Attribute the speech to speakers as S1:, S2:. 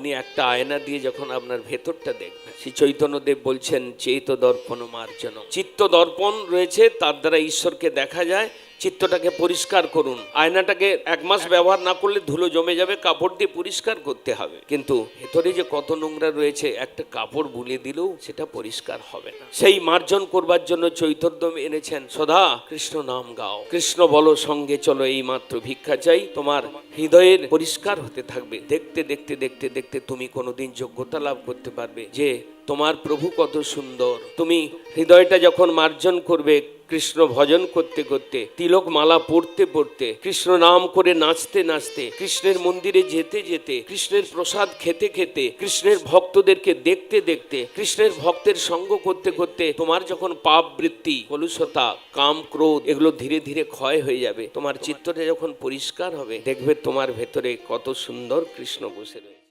S1: আপনি একটা আয়না দিয়ে যখন আপনার ভেতরটা দেখবেন, শ্রী চৈতন্যদেব বলছেন চেত দর্পণ মার্জন চিত্ত দর্পণ রয়েছে, তার দ্বারা ঈশ্বরকে দেখা যায় চিত্তটাকে পরিষ্কার করুন। আয়নাটাকে এক মাস ব্যবহার না করলে ধুলো জমে যাবে, কাপড় দিয়ে পরিষ্কার করতে হবে। কিন্তু ভেতরে যে কত নোংরা রয়েছে, একটা কাপড় বুলিয়ে দিলেও সেটা পরিষ্কার হবে না। সেই মার্জন করবার জন্য চৈতন্য এনেছেন, সদা কৃষ্ণ নাম গাও। কৃষ্ণ বলো সঙ্গে চলো এই মাত্র ভিক্ষা চাই। তোমার হৃদয়ের পরিষ্কার হতে থাকবে। দেখতে দেখতে দেখতে দেখতে তুমি কোনোদিন যোগ্যতা লাভ করতে পারবে যে তোমার প্রভু কত সুন্দর। তুমি হৃদয়টা যখন মার্জন করবে কৃষ্ণ ভজন করতে করতে তিলক মালা পড়তে পড়তে, কৃষ্ণ নাম করে নাচতে নাচতে, কৃষ্ণের মন্দিরে যেতে যেতে, কৃষ্ণের প্রসাদ খেতে খেতে, কৃষ্ণের ভক্তদেরকে দেখতে দেখতে, কৃষ্ণের ভক্তের সঙ্গ করতে করতে তোমার যখন পাপ বৃত্তি, কলুষতা, কাম ক্রোধ এগুলো ধীরে ধীরে ক্ষয় হয়ে যাবে, তোমার চিত্তটা যখন পরিষ্কার হবে, দেখবে তোমার ভেতরে কত সুন্দর কৃষ্ণ বসে রয়েছে।